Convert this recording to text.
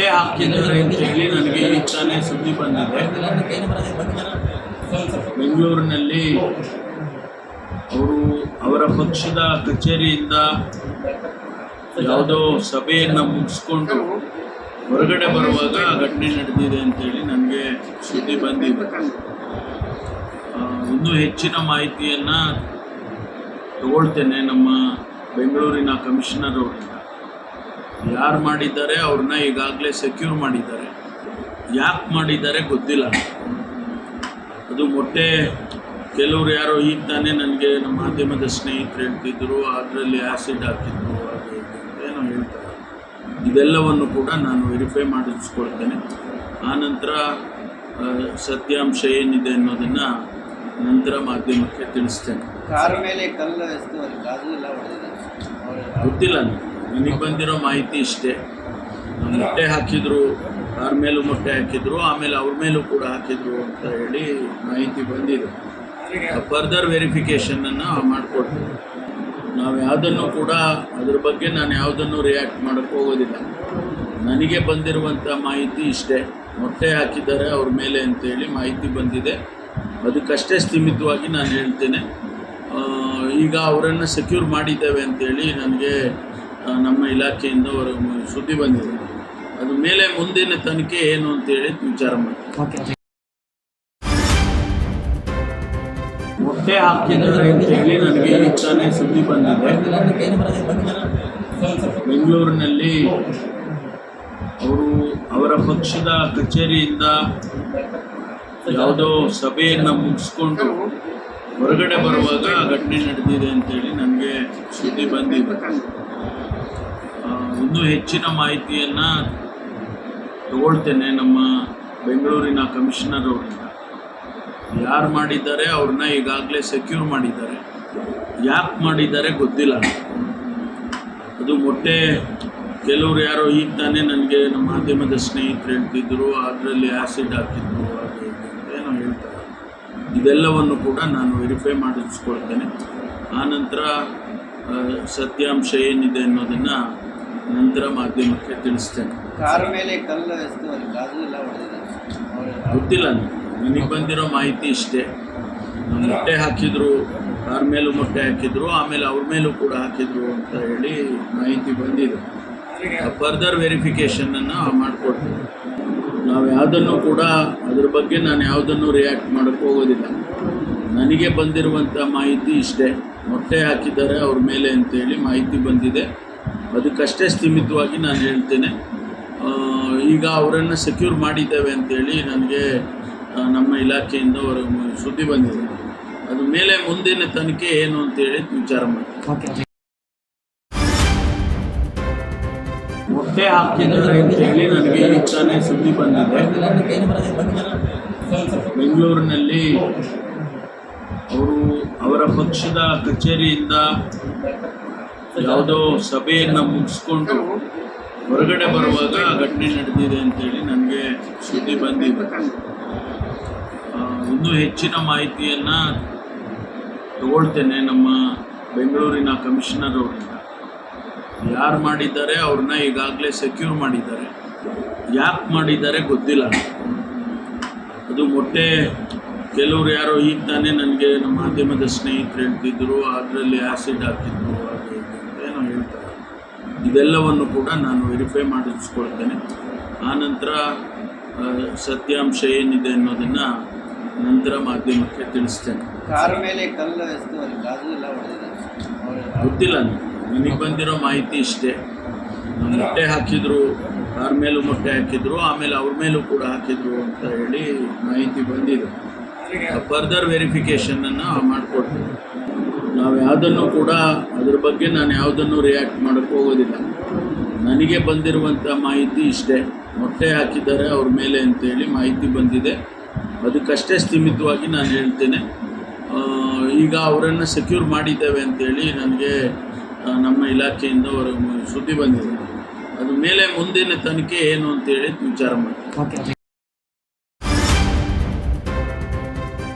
ಮೊಟ್ಟೆ ಹಾಕಿದ್ದಾರೆ ಅಂತ ಹೇಳಿ ನನಗೆ ಈಗ ಸುದ್ದಿ ಬಂದಿದೆ. ಬೆಂಗಳೂರಿನಲ್ಲಿ ಅವರು ಅವರ ಪಕ್ಷದ ಕಚೇರಿಯಿಂದ ಯಾವುದೋ ಸಭೆಯನ್ನು ಮುಗಿಸ್ಕೊಂಡು ಹೊರಗಡೆ ಬರುವಾಗ ಘಟನೆ ನಡೆದಿದೆ ಅಂತೇಳಿ ನನಗೆ ಸುದ್ದಿ ಬಂದಿದೆ. ಇನ್ನೂ ಹೆಚ್ಚಿನ ಮಾಹಿತಿಯನ್ನು ತಗೊಳ್ತೇನೆ ನಮ್ಮ ಬೆಂಗಳೂರಿನ ಕಮಿಷನರ್ ಅವರಿಂದ ಯಾರು ಮಾಡಿದ್ದಾರೆ ಅವ್ರನ್ನ ಈಗಾಗಲೇ ಸೆಕ್ಯೂರ್ ಮಾಡಿದ್ದಾರೆ. ಯಾಕೆ ಮಾಡಿದ್ದಾರೆ ಗೊತ್ತಿಲ್ಲ. ಅದು ಮೊಟ್ಟೆ ಕೆಲವರು ಯಾರೋ ಈಗ ತಾನೇ ನನಗೆ ನಮ್ಮ ಮಾಧ್ಯಮದ ಸ್ನೇಹಿತರು ಹೇಳ್ತಿದ್ರು ಅದರಲ್ಲಿ ಆ್ಯಸಿಡ್ ಹಾಕಿದ್ರು ಅದು ಏನೋ ಹೇಳ್ತಾರೆ. ಇದೆಲ್ಲವನ್ನು ಕೂಡ ನಾನು ವೆರಿಫೈ ಮಾಡಿಸ್ಕೊಳ್ತೇನೆ. ಆನಂತರ ಸತ್ಯಾಂಶ ಏನಿದೆ ಅನ್ನೋದನ್ನು ನಂತರ ಮಾಧ್ಯಮಕ್ಕೆ ತಿಳಿಸ್ತೇನೆ. ಗೊತ್ತಿಲ್ಲ ನನಗೆ ಬಂದಿರೋ ಮಾಹಿತಿ ಇಷ್ಟೇ. ಮೊಟ್ಟೆ ಹಾಕಿದ್ರು, ಯಾರ ಮೇಲೂ ಮೊಟ್ಟೆ ಹಾಕಿದ್ರು, ಆಮೇಲೆ ಅವ್ರ ಮೇಲೂ ಕೂಡ ಹಾಕಿದ್ರು ಅಂತ ಹೇಳಿ ಮಾಹಿತಿ ಬಂದಿದೆ. ಫರ್ದರ್ ವೆರಿಫಿಕೇಷನನ್ನು ಮಾಡಿಕೊಡ್ತೀವಿ. ನಾವು ಯಾವುದನ್ನು ಕೂಡ ಅದ್ರ ಬಗ್ಗೆ ನಾನು ಯಾವುದನ್ನು ರಿಯಾಕ್ಟ್ ಮಾಡೋಕ್ಕೆ ಹೋಗೋದಿಲ್ಲ. ನನಗೆ ಬಂದಿರುವಂಥ ಮಾಹಿತಿ ಇಷ್ಟೇ. ಮೊಟ್ಟೆ ಹಾಕಿದ್ದಾರೆ ಅವ್ರ ಮೇಲೆ ಅಂತೇಳಿ ಮಾಹಿತಿ ಬಂದಿದೆ. ಅದಕ್ಕಷ್ಟೇ ಸೀಮಿತವಾಗಿ ನಾನು ಹೇಳ್ತೇನೆ. ಈಗ ಅವರನ್ನು ಸೆಕ್ಯೂರ್ ಮಾಡಿದ್ದೇವೆ ಅಂತೇಳಿ ನನಗೆ ನಮ್ಮ ಇಲಾಖೆಯಿಂದ ಅವರ ಸುದ್ದಿ ಬಂದಿದೆ. ಅದು ಮೇಲೆ ಮುಂದಿನ ತನಿಖೆ ಏನು ಅಂತೇಳಿ ವಿಚಾರ ಮಾಡ್ತೀನಿ ಮೊಟ್ಟೆ ಹಾಕಿದ್ದಾರೆ ಅಂತ ಹೇಳಿ ನನಗೆ ತಾನೇ ಸುದ್ದಿ ಬಂದಿದೆ. ಬೆಂಗಳೂರಿನಲ್ಲಿ ಅವರು ಅವರ ಪಕ್ಷದ ಕಚೇರಿಯಿಂದ ಯಾವುದೋ ಸಭೆಯನ್ನು ಮುಗಿಸ್ಕೊಂಡು ಹೊರಗಡೆ ಬರುವಾಗ ಘಟನೆ ನಡೆದಿದೆ ಅಂತೇಳಿ ನನಗೆ ಸುದ್ದಿ ಬಂದಿದೆ. ಆ, ಇನ್ನೂ ಹೆಚ್ಚಿನ ಮಾಹಿತಿಯನ್ನು ತಗೊಳ್ತೇನೆ ನಮ್ಮ ಬೆಂಗಳೂರಿನ ಕಮಿಷನರ್ ಅವರಿಂದ. ಯಾರು ಮಾಡಿದ್ದಾರೆ ಅವ್ರನ್ನ ಈಗಾಗಲೇ ಸೆಕ್ಯೂರ್ ಮಾಡಿದ್ದಾರೆ. ಯಾಕೆ ಮಾಡಿದ್ದಾರೆ ಗೊತ್ತಿಲ್ಲ. ಅದು ಮೊಟ್ಟೆ ಕೆಲವರು ಯಾರೋ ಈಗ ತಾನೇ ನನಗೆ ನಮ್ಮ ಮಾಧ್ಯಮದ ಸ್ನೇಹಿತರು ಹೇಳ್ತಿದ್ರು, ಅದರಲ್ಲಿ ಆ್ಯಸಿಡ್ ಹಾಕಿದ್ರು ಅಂತ ಏನೋ ಹೇಳ್ತಾರೆ. ಇದೆಲ್ಲವನ್ನು ಕೂಡ ನಾನು ವೆರಿಫೈ ಮಾಡಿಸ್ಕೊಳ್ತೇನೆ. ಆನಂತರ ಸತ್ಯಾಂಶ ಏನಿದೆ ಅನ್ನೋದನ್ನು ನಂತರ ಮಾಧ್ಯಮಕ್ಕೆ ತಿಳಿಸ್ತೇನೆ. ಕಾರ್ ಮೇಲೆ ಕಲ್ಲು ಎಷ್ಟು ಗಾಜು ಎಲ್ಲ ಗೊತ್ತಿಲ್ಲ ನನಗೆ ಬಂದಿರೋ ಮಾಹಿತಿ ಇಷ್ಟೇ. ಮೊಟ್ಟೆ ಹಾಕಿದ್ರು ಯಾರ ಮೇಲೂ ಮೊಟ್ಟೆ ಹಾಕಿದ್ರು ಆಮೇಲೆ ಅವ್ರ ಮೇಲೂ ಕೂಡ ಹಾಕಿದ್ರು ಅಂತ ಹೇಳಿ ಮಾಹಿತಿ ಬಂದಿದೆ. ಫರ್ದರ್ ವೆರಿಫಿಕೇಷನನ್ನು ಮಾಡಿಕೊಡ್ತೀವಿ. ನಾವು ಯಾವುದನ್ನು ಕೂಡ ಅದ್ರ ಬಗ್ಗೆ ನಾನು ಯಾವುದನ್ನು ರಿಯಾಕ್ಟ್ ಮಾಡೋಕ್ಕೆ ಹೋಗೋದಿಲ್ಲ. ನನಗೆ ಬಂದಿರುವಂಥ ಮಾಹಿತಿ ಇಷ್ಟೇ. ಮೊಟ್ಟೆ ಹಾಕಿದ್ದಾರೆ ಅವ್ರ ಮೇಲೆ ಅಂತೇಳಿ ಮಾಹಿತಿ ಬಂದಿದೆ. ಅದಕ್ಕಷ್ಟೇ ಸೀಮಿತವಾಗಿ ನಾನು ಹೇಳ್ತೇನೆ. ಈಗ ಅವರನ್ನು ಸೆಕ್ಯೂರ್ ಮಾಡಿದ್ದೇವೆ ಅಂತೇಳಿ ನನಗೆ ನಮ್ಮ ಇಲಾಖೆಯಿಂದ ಅವರ ಸುದ್ದಿ ಬಂದಿದೆ. ಅದು ಮೇಲೆ ಮುಂದಿನ ತನಿಖೆ ಏನು ಅಂತೇಳಿ ವಿಚಾರ ಮಾಡ್ತೀನಿ. ಮೊಟ್ಟೆ ಹಾಕಿದ್ದಾರೆ ಅಂತ ಹೇಳಿ ನನಗೆ ಈಗ ತಾನೇ ಸುದ್ದಿ ಬಂದಿದೆ. ಬೆಂಗಳೂರಿನಲ್ಲಿ ಅವರು ಅವರ ಪಕ್ಷದ ಕಚೇರಿಯಿಂದ ಯಾವುದೋ ಸಭೆಯನ್ನು ಮುಗಿಸ್ಕೊಂಡು ಹೊರಗಡೆ ಬರುವಾಗ ಆ ಘಟನೆ ನಡೆದಿದೆ ಅಂತೇಳಿ ನನಗೆ ಸುದ್ದಿ ಬಂದಿದೆ. ಇನ್ನೂ ಹೆಚ್ಚಿನ ಮಾಹಿತಿಯನ್ನು ತಗೊಳ್ತೇನೆ ನಮ್ಮ ಬೆಂಗಳೂರಿನ ಕಮಿಷನರ್ ಅವರಿಂದ. ಯಾರು ಮಾಡಿದ್ದಾರೆ ಅವ್ರನ್ನ ಈಗಾಗಲೇ ಸೆಕ್ಯೂರ್ ಮಾಡಿದ್ದಾರೆ. ಯಾಕೆ ಮಾಡಿದ್ದಾರೆ ಗೊತ್ತಿಲ್ಲ. ಅದು ಮೊಟ್ಟೆ ಕೆಲವರು ಯಾರೋ ಈಗ ತಾನೇ ನನಗೆ ನಮ್ಮ ಮಾಧ್ಯಮದ ಸ್ನೇಹಿತರು ಹೇಳ್ತಿದ್ರು, ಅದರಲ್ಲಿ ಆ್ಯಸಿಡ್ ಹಾಕಿದ್ರು ಹಾಗೆ ಹೀಗೆ ಅಂತ ಏನೋ ಹೇಳ್ತಾರೆ ಇದೆಲ್ಲವನ್ನು ಕೂಡ ನಾನು ವೆರಿಫೈ ಮಾಡಿಸ್ಕೊಳ್ತೇನೆ. ಆನಂತರ ಸತ್ಯಾಂಶ ಏನಿದೆ ಅನ್ನೋದನ್ನು ನಂತರ ಮಾಧ್ಯಮಕ್ಕೆ ತಿಳಿಸ್ತೇನೆ. ಕಾರ್ ಗೊತ್ತಿಲ್ಲ ನನಗೆ. ಬಂದಿರೋ ಮಾಹಿತಿ ಇಷ್ಟೇ. ಮೊಟ್ಟೆ ಹಾಕಿದ್ರು ಯಾರ ಮೇಲೂ ಮೊಟ್ಟೆ ಹಾಕಿದ್ರು ಆಮೇಲೆ ಅವ್ರ ಮೇಲೂ ಕೂಡ ಹಾಕಿದ್ರು ಅಂತ ಹೇಳಿ ಮಾಹಿತಿ ಬಂದಿದೆ. ಫರ್ದರ್ ವೆರಿಫಿಕೇಷನನ್ನು ಮಾಡಿಕೊಡ್ತೀವಿ ನಾವು ಯಾವುದನ್ನು ಕೂಡ ಅದ್ರ ಬಗ್ಗೆ ನಾನು ಯಾವುದನ್ನು ರಿಯಾಕ್ಟ್ ಮಾಡೋಕ್ಕೆ ಹೋಗೋದಿಲ್ಲ. ನನಗೆ ಬಂದಿರುವಂಥ ಮಾಹಿತಿ ಇಷ್ಟೇ. ಮೊಟ್ಟೆ ಹಾಕಿದ್ದಾರೆ ಅವ್ರ ಮೇಲೆ ಅಂತೇಳಿ ಮಾಹಿತಿ ಬಂದಿದೆ. ಅದಕ್ಕಷ್ಟೇ ಸೀಮಿತವಾಗಿ ನಾನು ಹೇಳ್ತೇನೆ. ಈಗ ಅವರನ್ನು ಸೆಕ್ಯೂರ್ ಮಾಡಿದ್ದೇವೆ ಅಂತೇಳಿ ನನಗೆ ನಮ್ಮ ಇಲಾಖೆಯಿಂದ ಅವರ ಸುದ್ದಿ ಬಂದಿದೆ. ಅದು ಮೇಲೆ ಮುಂದಿನ ತನಿಖೆ ಏನು ಅಂತೇಳಿ ವಿಚಾರ ಮಾಡ್ತೀನಿ.